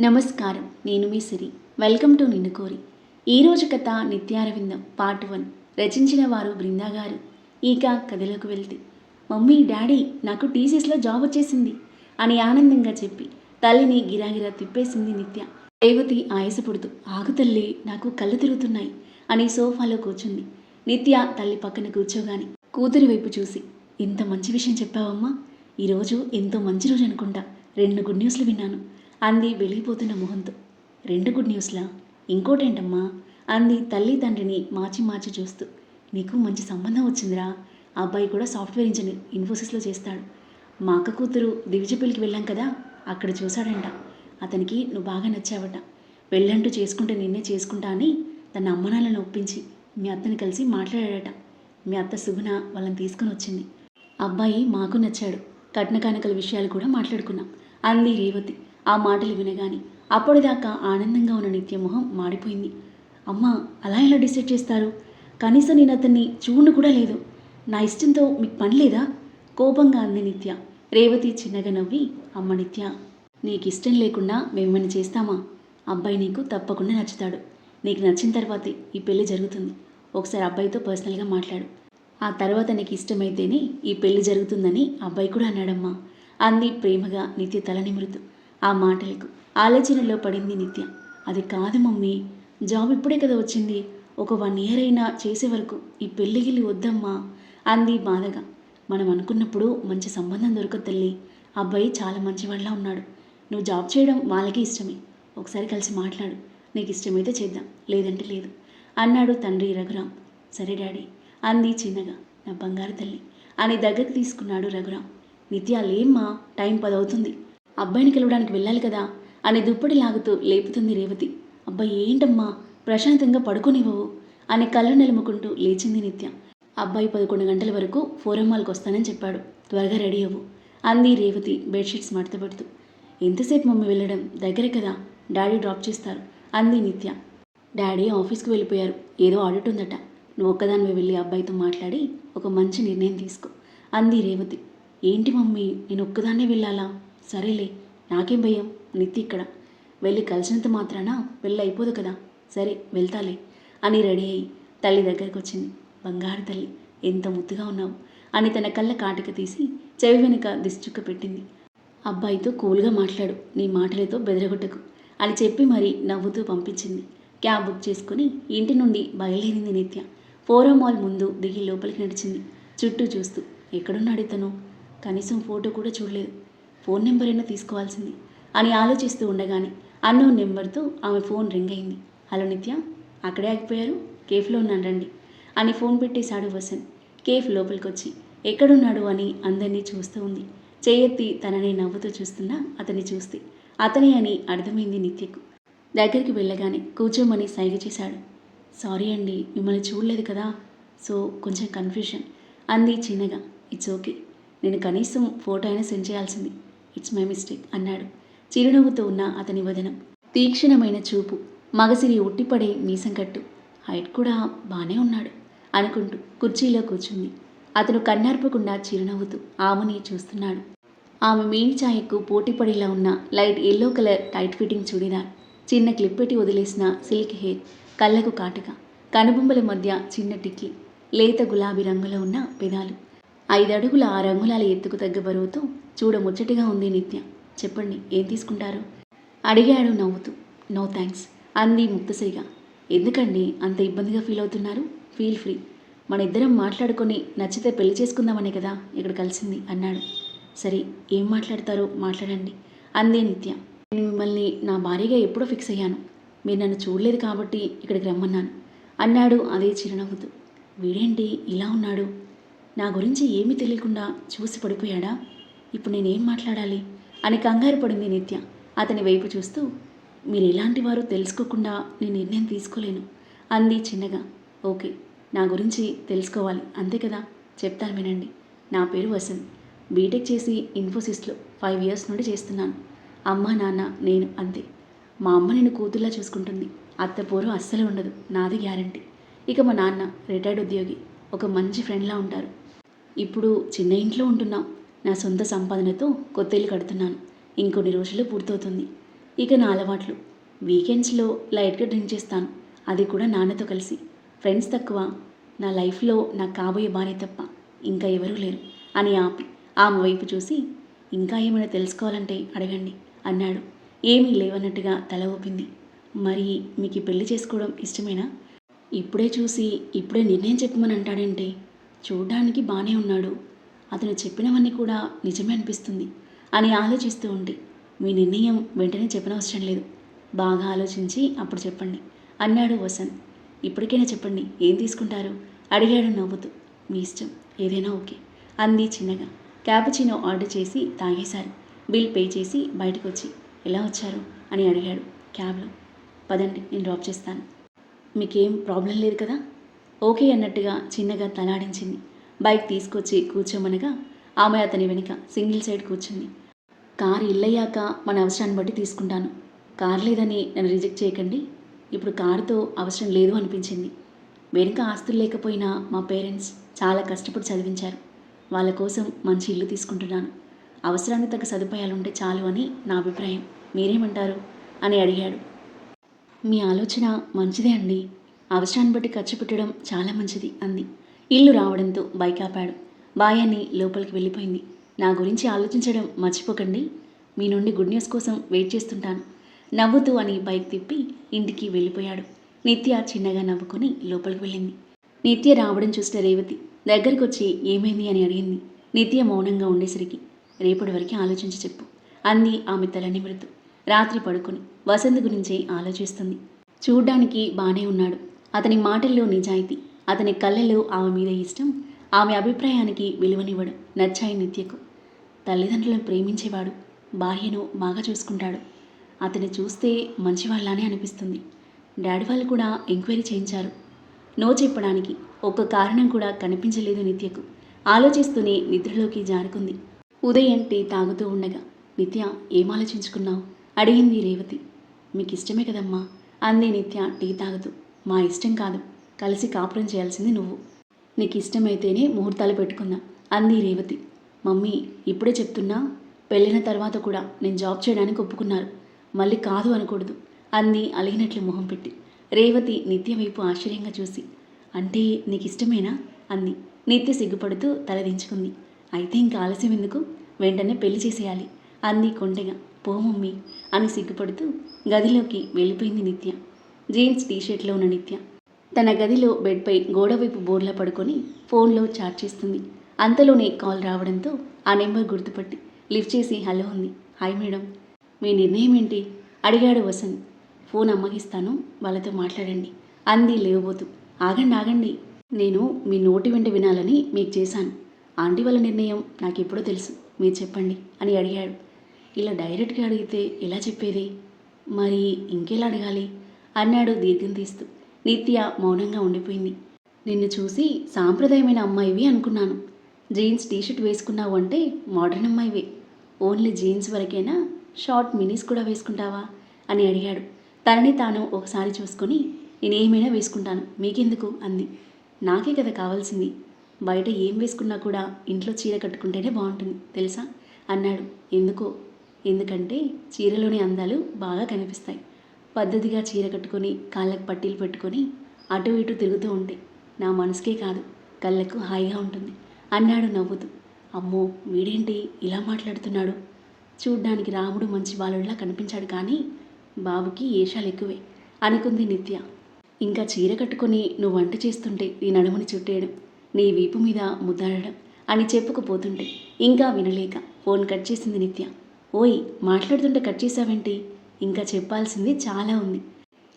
నమస్కారం నేను మీ సిరి. Welcome to నిన్ను కోరి ఈరోజు కథ నిత్యారవిందం పార్ట్ వన్. రచించిన వారు బృందా గారు. ఇక కథలోకి వెళ్తే. మమ్మీ డాడీ నాకు టీసీస్లో జాబ్ వచ్చేసింది అని ఆనందంగా చెప్పి తల్లిని గిరాగిరా తిప్పేసింది నిత్య. రేవతి ఆయాసపడుతూ ఆగు తల్లి నాకు కళ్ళు తిరుగుతున్నాయి అని సోఫాలో కూర్చుంది. నిత్య తల్లి పక్కన కూర్చోగాని కూతురి వైపు చూసి ఇంత మంచి విషయం చెప్పావమ్మా. ఈరోజు ఎంతో మంచి రోజు అనుకుంటా. రెండు గుడ్ న్యూస్లు విన్నాను. అంది వెలిగిపోతున్న మొహంతో రెండు గుడ్ న్యూస్లా? ఇంకోటేంటమ్మా? అంది తల్లి తండ్రిని మార్చి మార్చి చూస్తూ. నీకు మంచి సంబంధం వచ్చిందిరా. అబ్బాయి కూడా సాఫ్ట్వేర్ ఇంజనీర్ ఇన్ఫోసిస్లో చేస్తాడు. మా అక్క కూతురు దివిజపల్లికి వెళ్ళాం కదా అక్కడ చూశాడంట. అతనికి నువ్వు బాగా నచ్చావట. వెళ్ళంటూ చేసుకుంటే నిన్నే చేసుకుంటా అని తన అమ్మనాలను ఒప్పించి మీ అత్తని కలిసి మాట్లాడాడట. మీ అత్త సుగుణ వాళ్ళని తీసుకుని వచ్చింది. అబ్బాయి మాకు నచ్చాడు. కట్న కానుకల విషయాలు కూడా మాట్లాడుకున్నాం. అంది రేవతి. ఆ మాటలు వినగాని అప్పటిదాకా ఆనందంగా ఉన్న నిత్యమోహం మాడిపోయింది. అమ్మ అలా ఎలా డిసైడ్ చేస్తారు? కనీసం నేను అతన్ని చూడను కూడా లేదు. నా ఇష్టంతో మీకు పని లేదా? కోపంగా అంది నిత్య. రేవతి చిన్నగా నవ్వి అమ్మ నిత్య నీకు ఇష్టం లేకుండా మేమేమైనా చేస్తామా? అబ్బాయి నీకు తప్పకుండా నచ్చుతాడు. నీకు నచ్చిన తర్వాతే ఈ పెళ్ళి జరుగుతుంది. ఒకసారి అబ్బాయితో పర్సనల్గా మాట్లాడు. ఆ తర్వాత నీకు ఇష్టమైతేనే ఈ పెళ్ళి జరుగుతుందని అబ్బాయి కూడా అన్నాడమ్మా అంది ప్రేమగా నిత్య తల నిమురుతూ. ఆ మాటలకు ఆలోచనలో పడింది నిత్య. అది కాదు మమ్మీ. జాబ్ ఇప్పుడే కదా వచ్చింది. ఒక వన్ ఇయర్ అయినా చేసే వరకు ఈ పెళ్ళిగిల్లి వద్దమ్మా అంది బాధగా. మనం అనుకున్నప్పుడు మంచి సంబంధం దొరకదు తల్లి. అబ్బాయి చాలా మంచివాడిలా ఉన్నాడు. నువ్వు జాబ్ చేయడం వాళ్ళకి ఇష్టమే. ఒకసారి కలిసి మాట్లాడు. నీకు ఇష్టమైతే చేద్దాం. లేదంటే లేదు. అన్నాడు తండ్రి రఘురాం సరే డాడీ అంది చిన్నగా. నా బంగారు తల్లి అని దగ్గరికి తీసుకున్నాడు రఘురాం నిత్య లేమ్మా. టైం పదవుతుంది. అబ్బాయిని కలవడానికి వెళ్ళాలి కదా అని దుప్పటి లాగుతూ లేపుతుంది రేవతి. అబ్బాయి ఏంటమ్మా? ప్రశాంతంగా పడుకునివ్వవు అని కళ్ళు నిలుముకుంటూ లేచింది నిత్య. అబ్బాయి పదకొండు గంటల వరకు ఫోరం మాల్కి వస్తానని చెప్పాడు. త్వరగా రెడీ అవ్వు అంది రేవతి బెడ్షీట్స్ మడతపెడుతూ ఎంతసేపు మమ్మీ వెళ్ళడం? దగ్గరే కదా. డాడీ డ్రాప్ చేస్తారు అంది నిత్య. డాడీ ఆఫీస్కి వెళ్ళిపోయారు. ఏదో ఆడిట్ ఉందట. నువ్వు ఒక్కదానివి వెళ్ళి అబ్బాయితో మాట్లాడి ఒక మంచి నిర్ణయం తీసుకో అంది రేవతి. ఏంటి మమ్మీ? నేను ఒక్కదాన్నే వెళ్ళాలా? సరేలే నాకేం భయం? నిత్య ఇక్కడ. వెళ్ళి కలిసినంత మాత్రాన వెళ్ళి అయిపోదు కదా. సరే వెళ్తాలే అని రెడీ అయ్యి తల్లి దగ్గరికి వచ్చింది. బంగారు తల్లి ఎంత ముద్దుగా ఉన్నావు అని తన కళ్ళ కాటిక తీసి చెవి వెనుక దిష్చుక్క పెట్టింది. అబ్బాయితో కూల్గా మాట్లాడు నీ మాటలతో బెదరగొట్టకు అని చెప్పి మరీ నవ్వుతూ పంపించింది. క్యాబ్ బుక్ చేసుకుని ఇంటి నుండి బయలుదేరింది నిత్య. ఫోరో మాల్ ముందు దిగి లోపలికి నడిచింది. చుట్టూ చూస్తూ ఎక్కడున్నాడు ఇతను? కనీసం ఫోటో కూడా చూడలేదు. ఫోన్ నెంబర్ అయినా తీసుకోవాల్సింది అని ఆలోచిస్తూ ఉండగానే అన్నో నెంబర్తో ఆమె ఫోన్ రింగ్ అయింది. హలో నిత్య అక్కడే ఆగిపోయారు? కేఫ్లో ఉన్నాను రండి అని ఫోన్ పెట్టేశాడు వసన్. కేఫ్ లోపలికి వచ్చి ఎక్కడున్నాడు? అని అందరినీ చూస్తూ ఉంది. చేయెత్తి తనని నవ్వుతూ చూస్తున్నా అతన్ని చూస్తే అతని అని అర్థమైంది నిత్యకు. దగ్గరికి వెళ్ళగానే కూర్చోమని సైగ చేశాడు. సారీ అండి మిమ్మల్ని చూడలేదు కదా సో కొంచెం కన్ఫ్యూషన్ అంది చిన్నగా. ఇట్స్ ఓకే నేను కనీసం ఫోటో అయినా సెండ్ చేయాల్సింది. ఇట్స్ మై మిస్టేక్ అన్నాడు. చిరునవ్వుతో ఉన్న అతని వదనం. తీక్షణమైన చూపు. మగసిరి ఉట్టిపడే మీసంకట్టు హైట్ కూడా బాగానే ఉన్నాడు అనుకుంటూ కుర్చీలో కూర్చుంది. అతను కన్నార్పకుండా చిరునవ్వుతూ ఆమెని చూస్తున్నాడు. ఆమె మేని ఛాయకు పోటీపడేలా ఉన్న light yellow colour tight fitting churidar చిన్న క్లిప్ పెట్టి వదిలేసిన సిల్క్ హెయిర్ కళ్ళకు కాటుక కనుబొమ్మల మధ్య చిన్న టిక్కి లేత గులాబీ రంగులో ఉన్న పెదాలు. ఐదడుగుల ఆ రంగులాల ఎత్తుకు తగ్గ బరువుతో చూడముచ్చటిగా ఉంది నిత్య. చెప్పండి ఏం తీసుకుంటారు? అడిగాడు నవ్వుతూ. నో థ్యాంక్స్ అంది ముక్తశ్రీగా ఎందుకండి అంత ఇబ్బందిగా ఫీల్ అవుతున్నారు? Feel free. మన ఇద్దరం మాట్లాడుకొని నచ్చితే పెళ్ళి చేసుకుందామనే కదా ఇక్కడ కలిసింది అన్నాడు. సరే ఏం మాట్లాడతారో మాట్లాడండి అందే నిత్య. నేను మిమ్మల్ని నా భార్యగా ఎప్పుడో ఫిక్స్ అయ్యాను. మీరు నన్ను చూడలేదు కాబట్టి ఇక్కడికి రమ్మన్నాను అన్నాడు అదే చిరునవ్వుతూ. వీడేంటి ఇలా ఉన్నాడు? నా గురించి ఏమీ తెలియకుండా చూసి పడిపోయాడా? ఇప్పుడు నేనేం మాట్లాడాలి? అని కంగారు పడింది నిత్య. అతని వైపు చూస్తూ మీరు ఎలాంటి వారు తెలుసుకోకుండా నేను నిర్ణయం తీసుకోలేను అంది చిన్నగా. ఓకే నా గురించి తెలుసుకోవాలి అంతే కదా? చెప్తాను వినండి. నా పేరు వసంత్. బీటెక్ చేసి ఇన్ఫోసిస్లో ఫైవ్ ఇయర్స్ నుండి చేస్తున్నాను. అమ్మ నాన్న నేను అంతే. మా అమ్మ నేను కూతుర్లా చూసుకుంటుంది. అత్త పోరు అస్సలు ఉండదు. నాది గ్యారంటీ. ఇక మా నాన్న రిటైర్డ్ ఉద్యోగి. ఒక మంచి ఫ్రెండ్లా ఉంటారు. ఇప్పుడు చిన్న ఇంట్లో ఉంటున్నాం. నా సొంత సంపాదనతో కొత్త ఇల్లు కడుతున్నాను. ఇంకొన్ని రోజుల్లో పూర్తవుతుంది. ఇక నా అలవాట్లు. వీకెండ్స్లో లైట్గా డ్రింక్ చేస్తాను. అది కూడా నాన్నతో కలిసి. ఫ్రెండ్స్ తక్కువ. నా లైఫ్లో నాకు కాబోయే భార్య తప్ప ఇంకా ఎవరూ లేరు. అని ఆపి ఆమె వైపు చూసి ఇంకా ఏమైనా తెలుసుకోవాలంటే అడగండి అన్నాడు. ఏమీ లేవన్నట్టుగా తల ఊపింది. మరి మీకు పెళ్ళి చేసుకోవడం ఇష్టమేనా? ఇప్పుడే చూసి ఇప్పుడే నిర్ణయం చెప్పమని అంటాడంటే చూడ్డానికి బాగానే ఉన్నాడు. అతను చెప్పినవన్నీ కూడా నిజమే అనిపిస్తుంది అని ఆలోచిస్తూ ఉండి మీ నిర్ణయం వెంటనే చెప్పనవసరం లేదు. బాగా ఆలోచించి అప్పుడు చెప్పండి. అన్నాడు వసంత్. ఇప్పటికైనా చెప్పండి ఏం తీసుకుంటారు? అడిగాడు నవ్వుతూ. మీ ఇష్టం ఏదైనా ఓకే అంది చిన్నగా. క్యాపుచినో ఆర్డర్ చేసి తాగేశారు. బిల్ పే చేసి బయటకు వచ్చి ఎలా వచ్చారు? అని అడిగాడు క్యాబ్లో. పదండి నేను డ్రాప్ చేస్తాను. మీకేం ప్రాబ్లం లేదు కదా? ఓకే అన్నట్టుగా చిన్నగా తలాడించింది. బైక్ తీసుకొచ్చి కూర్చోమనగా ఆమె అతని వెనుక సింగిల్ సైడ్ కూర్చుంది. కారు ఇల్లయ్యాక మన అవసరాన్ని బట్టి తీసుకుంటాను. కారు లేదని నన్ను రిజెక్ట్ చేయకండి. ఇప్పుడు కారుతో అవసరం లేదు అనిపించింది. వెనుక ఆస్తులు లేకపోయినా మా పేరెంట్స్ చాలా కష్టపడి చదివించారు. వాళ్ళ కోసం మంచి ఇల్లు తీసుకుంటున్నాను. అవసరానికి తగ్గ సదుపాయాలు ఉంటే చాలు అని నా అభిప్రాయం. మీరేమంటారు? అని అడిగాడు. మీ ఆలోచన మంచిదే అండి. అవసరాన్ని బట్టి ఖర్చు పెట్టడం చాలా మంచిది అంది. ఇల్లు రావడంతో బైక్ ఆపాడు. బాయని లోపలికి వెళ్ళిపోయింది. నా గురించి ఆలోచించడం మర్చిపోకండి. మీ నుండి గుడ్ న్యూస్ కోసం వెయిట్ చేస్తుంటాను. నవ్వుతూ అని బైక్ తిప్పి ఇంటికి వెళ్ళిపోయాడు. నిత్య చిన్నగా నవ్వుకొని లోపలికి వెళ్ళింది. నిత్య రావడం చూసిన రేవతి దగ్గరికి వచ్చి ఏమైంది అని అడిగింది. నిత్య మౌనంగా ఉండేసరికి రేపటి వరకు ఆలోచించి చెప్పు అంది ఆమె తల నిమురుతూ రాత్రి పడుకొని వసంత్ గురించి ఆలోచిస్తుంది. చూడ్డానికి బానే ఉన్నాడు. అతని మాటల్లో నిజాయితీ అతని కళ్ళలో ఆమె మీద ఇష్టం ఆమె అభిప్రాయానికి విలువనివ్వడు నచ్చాయి నిత్యకు. తల్లిదండ్రులను ప్రేమించేవాడు భార్యను బాగా చూసుకుంటాడు. అతన్ని చూస్తే మంచివాళ్ళనే అనిపిస్తుంది. డాడీ వాళ్ళు కూడా ఎంక్వైరీ చేయించారు. నో చెప్పడానికి ఒక్క కారణం కూడా కనిపించలేదు నిత్యకు. ఆలోచిస్తూనే నిద్రలోకి జారుకుంది. ఉదయం టీ తాగుతూ ఉండగా నిత్య ఏం ఆలోచించుకున్నావు? అడిగింది రేవతి. మీకు ఇష్టమే కదమ్మా అంది నిత్య టీ తాగుతూ. మా ఇష్టం కాదు. కలిసి కాపురం చేయాల్సింది నువ్వు. నీకు ఇష్టమైతేనే ముహూర్తాలు పెట్టుకుందా అంది రేవతి. మమ్మీ ఇప్పుడే చెప్తున్నా. పెళ్ళిన తర్వాత కూడా నేను జాబ్ చేయడానికి ఒప్పుకున్నారు. మళ్ళీ కాదు అనకూడదు. అంది అలిగినట్లు మొహం పెట్టి. రేవతి నిత్య వైపు ఆశ్చర్యంగా చూసి. అంటే నీకు ఇష్టమేనా అంది. నిత్య సిగ్గుపడుతూ తలదించుకుంది అయితే ఇంకా ఆలస్యం ఎందుకు? వెంటనే పెళ్ళి చేసేయాలి. అంది కొండెగా. పో మమ్మీ అని సిగ్గుపడుతూ గదిలోకి వెళ్ళిపోయింది నిత్య. జీన్స్ టీషర్ట్లో ఉన్న నిత్య. తన గదిలో బెడ్పై గోడవైపు బోర్లా పడుకొని ఫోన్లో చాట్ చేస్తుంది. అంతలోనే కాల్ రావడంతో ఆ నెంబర్ గుర్తుపట్టి లిఫ్ట్ చేసి హలో ఉంది హాయ్ మేడం. మీ నిర్ణయం ఏంటి? అడిగాడు వసంత్. ఫోన్ అమ్మగిస్తాను. వాళ్ళతో మాట్లాడండి. అంది లేవబోతూ. ఆగండి ఆగండి. నేను మీ నోటి వెంట వినాలని మీకు చేశాను. ఆంటీ వాళ్ళ నిర్ణయం నాకు ఎప్పుడో తెలుసు. మీరు చెప్పండి అని అడిగాడు. ఇలా డైరెక్ట్గా అడిగితే ఎలా చెప్పేది? మరి ఇంకెలా అడగాలి? అన్నాడు దీర్ఘం తీస్తూ నిత్య మౌనంగా ఉండిపోయింది. నిన్ను చూసి సాంప్రదాయమైన అమ్మాయివి అనుకున్నాను. జీన్స్ టీషర్ట్ వేసుకున్నావు అంటే మోడర్న్ అమ్మాయివే. ఓన్లీ జీన్స్ వరకైనా? షార్ట్ మినీస్ కూడా వేసుకుంటావా? అని అడిగాడు. తనని తాను ఒకసారి చూసుకొని నేనేమైనా వేసుకుంటాను. మీకెందుకు? అంది. నాకే కదా కావాల్సింది. బయట ఏం వేసుకున్నా కూడా ఇంట్లో చీర కట్టుకుంటేనే బాగుంటుంది తెలుసా? అన్నాడు. ఎందుకో? ఎందుకంటే చీరలోని అందాలు బాగా కనిపిస్తాయి. పద్ధతిగా చీర కట్టుకొని కాళ్ళకు పట్టీలు పెట్టుకొని అటు ఇటు తిరుగుతూ ఉంటే నా మనసుకే కాదు కళ్ళకు హాయిగా ఉంటుంది. అన్నాడు నవ్వుతూ. అమ్మో వీడేంటి ఇలా మాట్లాడుతున్నాడు? చూడ్డానికి రాముడు మంచి బాలుడిలా కనిపించాడు కానీ బాబుకి ఏషాలు ఎక్కువే అనుకుంది నిత్య. ఇంకా చీర కట్టుకొని నువ్వు వంట చేస్తుంటే నీ నడుముని చుట్టేయడం నీ వీపు మీద ముద్దాడడం అని చెప్పుకుపోతుంటే ఇంకా వినలేక ఫోన్ కట్ చేసింది నిత్య. ఓయ్ మాట్లాడుతుంటే కట్ చేసావేంటి ఇంకా చెప్పాల్సింది చాలా ఉంది.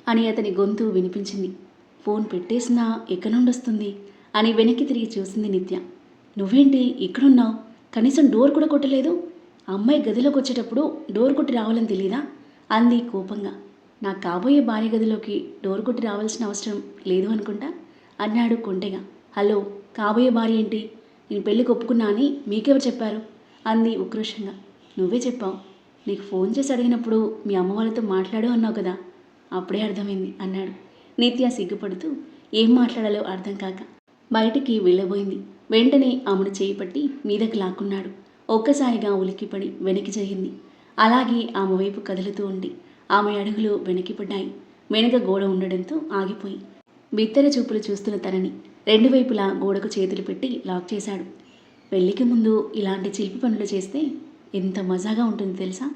అని అతని గొంతు వినిపించింది. ఫోన్ పెట్టేసినా ఎక్కడి నుండి వస్తుంది అని వెనక్కి తిరిగి చూసింది నిత్య. నువ్వేంటి ఇక్కడున్నావు? కనీసం డోర్ కూడా కొట్టలేదు? అమ్మాయి గదిలోకి వచ్చేటప్పుడు డోర్ కొట్టి రావాలని తెలీదా? అంది కోపంగా. నా కాబోయే భార్య గదిలోకి డోర్ కొట్టి రావాల్సిన అవసరం లేదు అనుకుంటా? అన్నాడు కొంటెగా హలో కాబోయే భార్య ఏంటి? నేను పెళ్ళికి ఒప్పుకున్నా అని మీకెవరు చెప్పారు? అంది ఉక్రోషంగా. నువ్వే చెప్పావు. నీకు ఫోన్ చేసి అడిగినప్పుడు మీ అమ్మ వాళ్ళతో మాట్లాడు అన్నావు కదా అప్పుడే అర్థమైంది అన్నాడు. నిత్య సిగ్గుపడుతూ ఏం మాట్లాడాలో అర్థం కాక బయటికి వెళ్ళబోయింది. వెంటనే ఆమెను చేయిపట్టి మీదకు మీదకి లాక్కున్నాడు. ఒక్కసారిగా ఉలిక్కిపడి వెనక్కి జరిగింది. అలాగే ఆమె వైపు కదులుతూ ఉండి ఆమె అడుగులు వెనక్కిపడ్డాయి వెనుక గోడ ఉండడంతో ఆగిపోయి బిత్తర చూపులు చూస్తున్న తనని రెండు వైపులా గోడకు చేతులు పెట్టి లాక్ చేశాడు. పెళ్ళికి ముందు ఇలాంటి చిలిపి పనులు చేస్తే ఎంత మజాగా ఉంటుంది తెలుసా?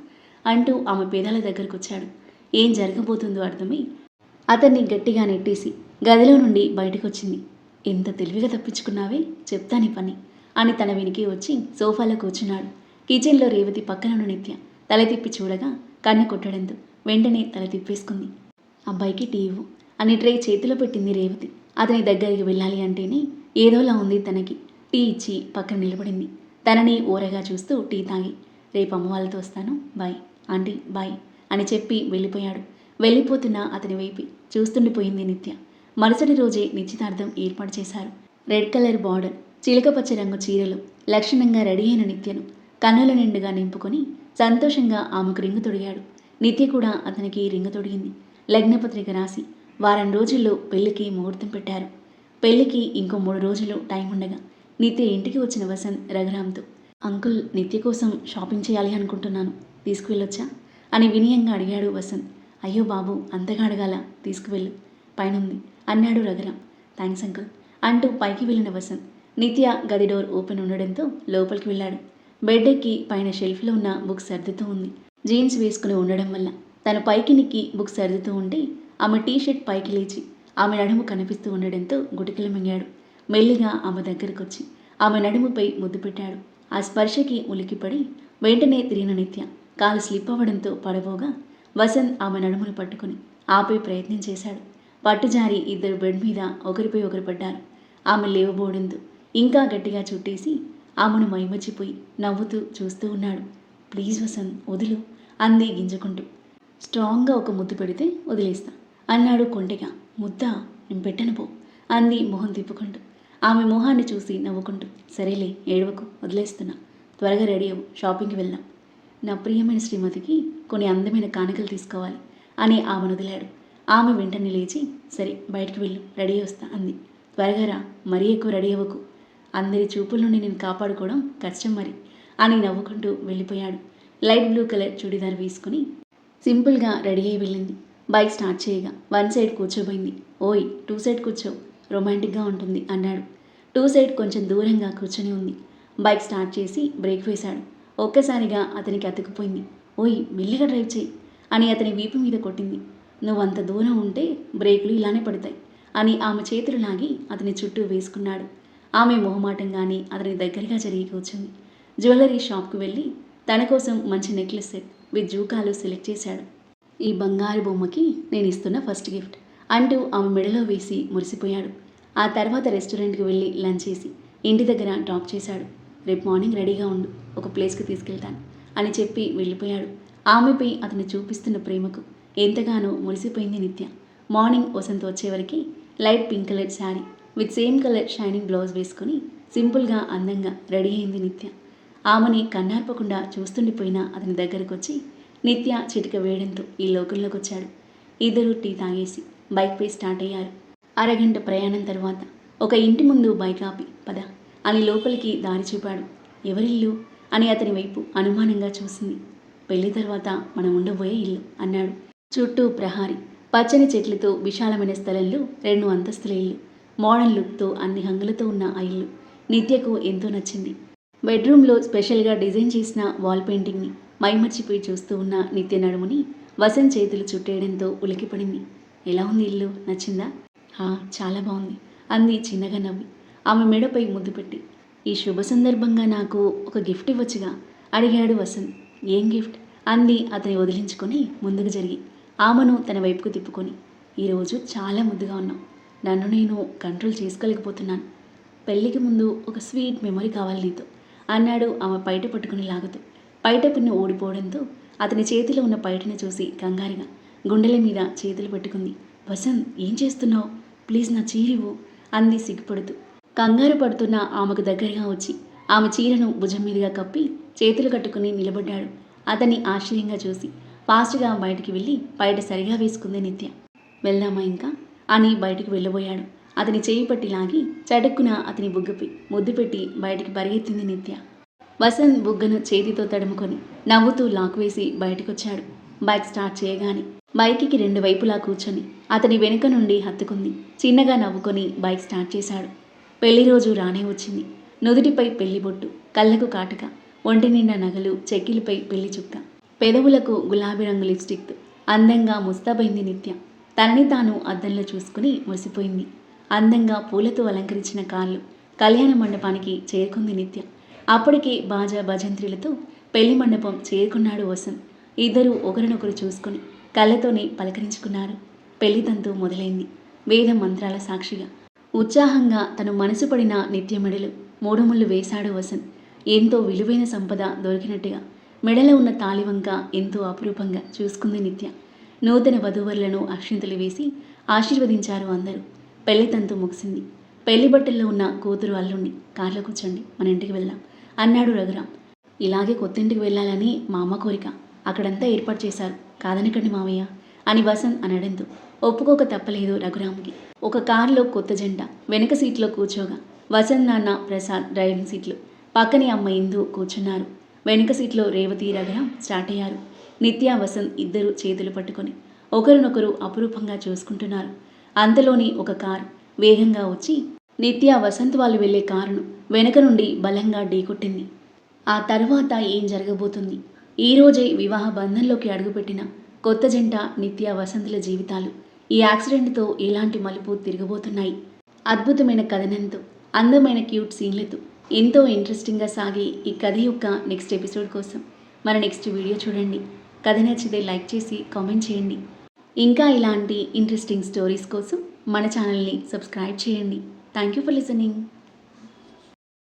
అంటూ ఆమె పేదాల దగ్గరకు వచ్చాడు ఏం జరగబోతుందో అర్థమై అతన్ని గట్టిగా నెట్టేసి గదిలో నుండి బయటకు వచ్చింది ఎంత తెలివిగా తప్పించుకున్నావే? చెప్తాని పని అని తన వెనికి వచ్చి సోఫాలో కూర్చున్నాడు. కిచెన్లో రేవతి పక్కన ఉన్న నిత్య తల తిప్పి చూడగా కన్ను కొట్టడంతో వెంటనే తల తిప్పేసుకుంది. అబ్బాయికి టీ ఇవ్వు అని ట్రే చేతిలో పెట్టింది రేవతి. అతని దగ్గరికి వెళ్ళాలి అంటేనే ఏదోలా ఉంది తనకి. టీ ఇచ్చి పక్కన నిలబడింది. తనని ఓరగా చూస్తూ టీ తాగి రేపు అమ్మ వాళ్ళతో వస్తాను బాయ్ ఆంటీ బాయ్ అని చెప్పి వెళ్ళిపోయాడు. వెళ్ళిపోతున్న అతని వైపు చూస్తుండిపోయింది నిత్య. మరుసటి రోజే నిశ్చితార్థం ఏర్పాటు చేశారు. రెడ్ కలర్ బార్డర్ చిలకపచ్చ రంగు చీరలు లక్షణంగా రెడీ అయిన నిత్యను కన్నుల నిండుగా నింపుకొని సంతోషంగా ఆమెకు రింగు తొడిగాడు. నిత్య కూడా అతనికి రింగు తొడిగింది. లగ్నపత్రిక రాసి వారం రోజుల్లో పెళ్ళికి ముహూర్తం పెట్టారు. పెళ్ళికి ఇంకో మూడు రోజులు టైం ఉండగా నిత్య ఇంటికి వచ్చిన వసంత్ రఘురామ్తో అంకుల్ నిత్య కోసం షాపింగ్ చేయాలి అనుకుంటున్నాను. తీసుకువెళ్ళొచ్చా? అని వినయంగా అడిగాడు వసంత్. అయ్యో బాబు అంతగా అడగాల? తీసుకువెళ్ళు. పైనుంది అన్నాడు రఘురామ్. థ్యాంక్స్ అంకుల్ అంటూ పైకి వెళ్ళిన వసంత్ నిత్య గది డోర్ ఓపెన్ ఉండడంతో లోపలికి వెళ్ళాడు. బెడ్ ఎక్కి పైన షెల్ఫ్లో ఉన్న బుక్ సర్దుతూ ఉంది. జీన్స్ వేసుకుని ఉండడం వల్ల తను పైకి నిక్కి బుక్ సర్దుతూ ఉంటే ఆమె టీ షర్ట్ పైకి లేచి ఆమె నడుము కనిపిస్తూ ఉండడంతో గుటికలు మింగాడు. మెల్లిగా ఆమె దగ్గరకు వచ్చి ఆమె నడుముపై ముద్దు పెట్టాడు. ఆ స్పర్శకి ఉలికిపడి వెంటనే తిరిగిన నిత్య కాలు స్లిప్ అవ్వడంతో పడబోగా వసంత్ ఆమె నడుమును పట్టుకుని ఆపే ప్రయత్నం చేశాడు. పట్టుజారి ఇద్దరు బెడ్ మీద ఒకరిపై ఒకరు పడ్డారు. ఆమె లేవబోవడంతో ఇంకా గట్టిగా చుట్టేసి ఆమెను మైమర్చిపోయి నవ్వుతూ చూస్తూ ఉన్నాడు. ప్లీజ్ వసంత్ వదులు అంది గింజకుంటూ. స్ట్రాంగ్గా ఒక ముద్దు పెడితే వదిలేస్తా అన్నాడు కొంటెగా ముద్ద నేను పెట్టను పో అంది మొహం తిప్పుకుంటూ. ఆమె మొహాన్ని చూసి నవ్వుకుంటూ సరేలే ఏడవకు వదిలేస్తున్నా. త్వరగా రెడీ అవ్వు షాపింగ్కి వెళ్దాం. నా ప్రియమైన శ్రీమతికి కొన్ని అందమైన కానుకలు తీసుకోవాలి అని ఆమెను వదిలాడు. ఆమె వెంటనే లేచి సరే బయటికి వెళ్ళు రెడీ వస్తా అంది. త్వరగా రా మరీ ఎక్కువ రెడీ అవ్వకు. అందరి చూపుల నుండి నేను కాపాడుకోవడం కష్టం మరి అని నవ్వుకుంటూ వెళ్ళిపోయాడు. లైట్ బ్లూ కలర్ చుడిదార్ వేసుకుని సింపుల్గా రెడీ అయి వెళ్ళింది. బైక్ స్టార్ట్ చేయగా వన్ సైడ్ కూర్చోబోయింది. ఓయ్ టూ సైడ్ కూర్చో. రొమాంటిక్గా ఉంటుంది అన్నాడు. టూ సైడ్ కొంచెం దూరంగా కూర్చొని ఉంది. బైక్ స్టార్ట్ చేసి బ్రేక్ వేశాడు. ఒక్కసారిగా అతనికి అతుకుపోయింది ఓయ్ మెల్లిగా డ్రైవ్ చేయి అని అతని వీపు మీద కొట్టింది. నువ్వు అంత దూరం ఉంటే బ్రేకులు ఇలానే పడతాయి అని ఆమె చేతులు లాగి అతని చుట్టూ వేసుకున్నాడు. ఆమె మొహమాటంగానే అతని దగ్గరగా జరిగి కూర్చుంది. జ్యువెలరీ షాప్కి వెళ్ళి తన కోసం మంచి నెక్లెస్ సెట్ విత్ జూకాలు సెలెక్ట్ చేశాడు. ఈ బంగారు బొమ్మకి నేను ఇస్తున్న ఫస్ట్ గిఫ్ట్ అంటూ ఆమె మెడలో వేసి మురిసిపోయాడు. ఆ తర్వాత రెస్టారెంట్కి వెళ్ళి లంచ్ చేసి ఇంటి దగ్గర డ్రాప్ చేశాడు. రేపు మార్నింగ్ రెడీగా ఉండు ఒక ప్లేస్కి తీసుకెళ్తాను అని చెప్పి వెళ్ళిపోయాడు. ఆమెపై అతను చూపిస్తున్న ప్రేమకు ఎంతగానో మురిసిపోయింది నిత్య. మార్నింగ్ వసంత్ వచ్చేవరకు light pink colour sari with same colour shining blouse వేసుకొని సింపుల్గా అందంగా రెడీ అయింది నిత్య. ఆమెని కన్నార్పకుండా చూస్తుండిపోయిన అతని దగ్గరకు వచ్చి నిత్య చిటిక వేయడంతో ఈ లోకంలోకి వచ్చాడు ఇద్దరు టీ తాగేసి బైక్పై స్టార్ట్ అయ్యారు. అరగంట ప్రయాణం తర్వాత ఒక ఇంటి ముందు బైక్ ఆపి పద అని లోపలికి దారి చూపాడు. ఎవరిల్లు? అని అతని వైపు అనుమానంగా చూసింది. పెళ్ళి తర్వాత మనం ఉండబోయే ఇల్లు అన్నాడు. చుట్టూ ప్రహారీ పచ్చని చెట్లతో విశాలమైన స్థలంలో రెండు అంతస్తుల ఇల్లు మోడర్న్ లుక్తో అన్ని హంగులతో ఉన్న ఆ ఇల్లు నిత్యకు ఎంతో నచ్చింది. బెడ్రూమ్లో స్పెషల్గా డిజైన్ చేసిన వాల్ పెయింటింగ్ని మైమర్చిపోయి చూస్తూ ఉన్న నిత్య నడుముని వసంత్ చేతులు చుట్టేయడంతో ఉలికిపడింది ఎలా ఉంది ఇల్లు? నచ్చిందా? చాలా బాగుంది. అంది చిన్నగా నవ్వి. ఆమె మెడపై ముద్దు పెట్టి. ఈ శుభ సందర్భంగా నాకు ఒక గిఫ్ట్ ఇవ్వచ్చుగా? అడిగాడు వసంత్. ఏం గిఫ్ట్? అంది అతని వదిలించుకొని ముందుకు జరిగి. ఆమెను తన వైపుకు తిప్పుకొని. ఈరోజు చాలా ముద్దుగా ఉన్నాం. నన్ను నేను కంట్రోల్ చేసుకోలేకపోతున్నాను. పెళ్ళికి ముందు ఒక స్వీట్ మెమరీ కావాలి నీతో అన్నాడు ఆమె పైట పట్టుకుని లాగుతూ. పైట పిన్ను ఓడిపోవడంతో అతని చేతిలో ఉన్న పైటను చూసి కంగారుగా గుండెల మీద చేతులు పెట్టుకుంది. వసంత్ ఏం చేస్తున్నావు? ప్లీజ్ నా చీరివు అంది సిగ్గుపడుతూ. కంగారు పడుతున్న ఆమెకు దగ్గరగా వచ్చి ఆమె చీరను భుజం మీదుగా కప్పి చేతులు కట్టుకుని నిలబడ్డాడు. అతన్ని ఆశ్చర్యంగా చూసి ఫాస్ట్గా బయటికి వెళ్ళి బయట సరిగా వేసుకుంది నిత్య. వెళ్దామా ఇంకా? అని బయటికి వెళ్ళబోయాడు. అతని చేయి పట్టి లాగి చటుక్కున అతని బుగ్గపై ముద్దు పెట్టి బయటికి పరిగెత్తింది నిత్య. వసంత్ బుగ్గను చేతితో తడుముకొని నవ్వుతూ లాక్ వేసి బయటకొచ్చాడు. బైక్ స్టార్ట్ చేయగానే బైక్కి రెండు వైపులా కూర్చొని అతని వెనుక నుండి హత్తుకుంది. చిన్నగా నవ్వుకొని బైక్ స్టార్ట్ చేశాడు. పెళ్ళి రోజు రానే వచ్చింది. నుదుటిపై పెళ్ళి బొట్టు కళ్ళకు కాటుక ఒంటి నిండా నగలు చెక్కిలిపై పెళ్ళి చుక్క. పెదవులకు గులాబీ రంగు లిప్స్టిక్ అందంగా ముస్తాబైంది నిత్య. తనని తాను అద్దంలో చూసుకుని మురిసిపోయింది. అందంగా పూలతో అలంకరించిన కాళ్ళు కళ్యాణ మండపానికి చేరుకుంది నిత్య. అప్పటికే బాజా భజంత్రిలతో పెళ్ళి మండపం చేరుకున్నాడు వసంత్. ఇద్దరూ ఒకరినొకరు చూసుకుని కళ్ళతోనే పలకరించుకున్నారు. పెళ్ళితంతు మొదలైంది. వేద మంత్రాల సాక్షిగా. ఉత్సాహంగా తను మనసు పడిన నిత్య మెడలు మూడు వేశాడు వసన్. ఎంతో విలువైన సంపద దొరికినట్టుగా. మెడలో ఉన్న తాలివంక ఎంతో అపురూపంగా చూసుకుంది నిత్య. నూతన వధూవరులను అక్షింతలు వేసి ఆశీర్వదించారు అందరూ. పెళ్ళితంతు ముగిసింది. పెళ్ళి బట్టల్లో ఉన్న కూతురు అల్లుణ్ణి కార్లో కూర్చోండి మన ఇంటికి వెళ్దాం అన్నాడు రఘురాం ఇలాగే కొత్త ఇంటికి వెళ్ళాలని మా అమ్మ కోరిక. అక్కడంతా ఏర్పాటు చేశారు. కాదనకండి మావయ్య. అని వసంత్ అనడంతో ఒప్పుకోక తప్పలేదు రఘురామ్కి. ఒక కారులో కొత్త జంట వెనక సీట్లో కూర్చోగా వసంత్ నాన్న ప్రసాద్ డ్రైవింగ్ సీట్లు పక్కనే అమ్మ ఇందు కూర్చున్నారు. వెనుక సీట్లో రేవతి రఘురామ్ స్టార్ట్ అయ్యారు. నిత్య వసంత్ ఇద్దరు చేతులు పట్టుకొని ఒకరినొకరు అపురూపంగా చూసుకుంటున్నారు. అంతలోని ఒక కారు వేగంగా వచ్చి నిత్య వసంత్ వాళ్ళు వెళ్ళే కారును వెనక నుండి బలంగా ఢీకొట్టింది. ఆ తర్వాత ఏం జరగబోతుంది? ఈరోజే వివాహ బంధంలోకి అడుగుపెట్టిన కొత్త జంట నిత్య వసంతుల జీవితాలు ఈ యాక్సిడెంట్తో ఎలాంటి మలుపు తిరగబోతున్నాయి? అద్భుతమైన కథనంతో అందమైన క్యూట్ సీన్లతో ఎంతో ఇంట్రెస్టింగ్గా సాగే ఈ కథ యొక్క నెక్స్ట్ ఎపిసోడ్ కోసం మన నెక్స్ట్ వీడియో చూడండి. కథ నచ్చితే లైక్ చేసి కామెంట్ చేయండి. ఇంకా ఇలాంటి ఇంట్రెస్టింగ్ స్టోరీస్ కోసం మన ఛానల్ని సబ్స్క్రైబ్ చేయండి. Thank you for listening.